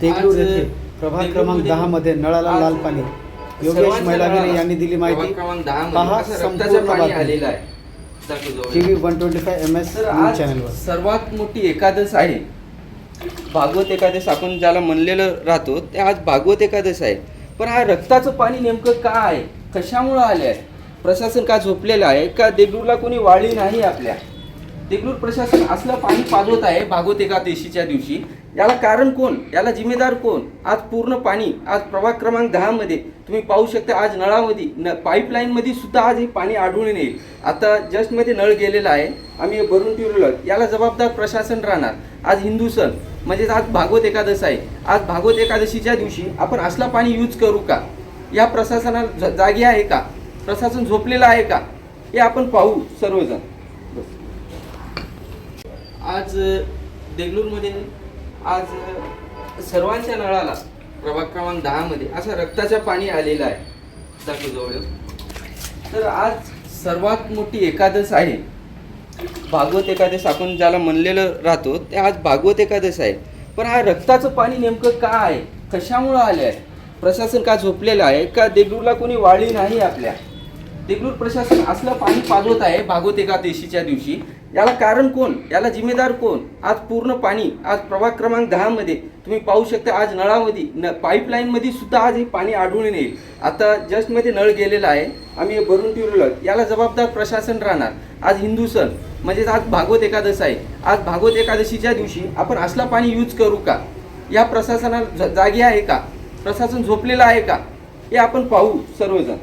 तेगलूर येथे प्रभाग क्रमांक दहा मध्ये नळाला लाल पाणी. योगेश मैलागिरे यांनी दिली माहिती. पहा संपूर्ण पाणी बातमी. आलेलं आहे. दाखव टी जवळ. V one twenty five M S news चॅनलवर. सर्वात मोठी एकादश आहे. भागवत एकादश आपण ज्याला म्हणलेलं राहतो ते आज भागवत एकादश आहे. पण हा रक्ताचं पाणी नेमकं का आहे? कशामुळं आले आहे प्रशासन का झोपलेलं आहे? का देगलूरला कोणी वाळी नाही आपल्या? देगलूर प्रशासन असलं पाणी पाजवत आहे भागवत एकादशीच्या दिवशी. याला कारण कोण? याला जिम्मेदार कोण? आज पूर्ण पाणी आज प्रभाग क्रमांक दहामध्ये तुम्ही पाहू शकता आज नळामध्ये न पाईपलाईनमध्ये सुद्धा आज हे पाणी आढळून येईल. आता जस्टमध्ये नळ गेलेला आहे. आम्ही भरून ठेवलेलं. याला जबाबदार प्रशासन राहणार. आज हिंदू सण म्हणजेच आज भागवत एकादश आहे. आज भागवत एकादशीच्या दिवशी आपण असला पाणी यूज करू का? या प्रशासनाला जागी आहे का? प्रशासन झोपलेलं आहे का? हे आपण पाहू सर्वजण. आज देगलूरमध्ये आज सर्वांच्या नळाला प्रभाग क्रमांक दहामध्ये असं रक्ताचं पाणी आलेलं आहे. दाखवजवळ तर आज सर्वात मोठी एकादश आहे. भागवत एकादश आपण ज्याला म्हणलेलं राहतो ते आज भागवत एकादश आहे. पण हा रक्ताचं पाणी नेमकं का आहे? कशामुळं आलं आहे प्रशासन का झोपलेलं आहे? का देगलूरला कोणी वाळी नाही आपल्या? देगलूर प्रशासन असलं पाणी पाजवत आहे भागवत एकादशीच्या दिवशी. याला कारण कोण? याला जिम्मेदार कोण? आज पूर्ण पाणी आज प्रभाग क्रमांक दहामध्ये तुम्ही पाहू शकता आज नळामध्ये न पाईपलाईनमध्ये सुद्धा आज हे पाणी आढळून येईल. आता जस्टमध्ये नळ गेलेला आहे आम्ही हे भरून ठेवलेलं. याला जबाबदार प्रशासन राहणार. आज हिंदू सण म्हणजेच आज भागवत एकादश आहे. आज भागवत एकादशीच्या दिवशी आपण असला पाणी यूज करू का? या प्रशासनाला जागी आहे का? प्रशासन झोपलेलं आहे का? हे आपण पाहू सर्वजण.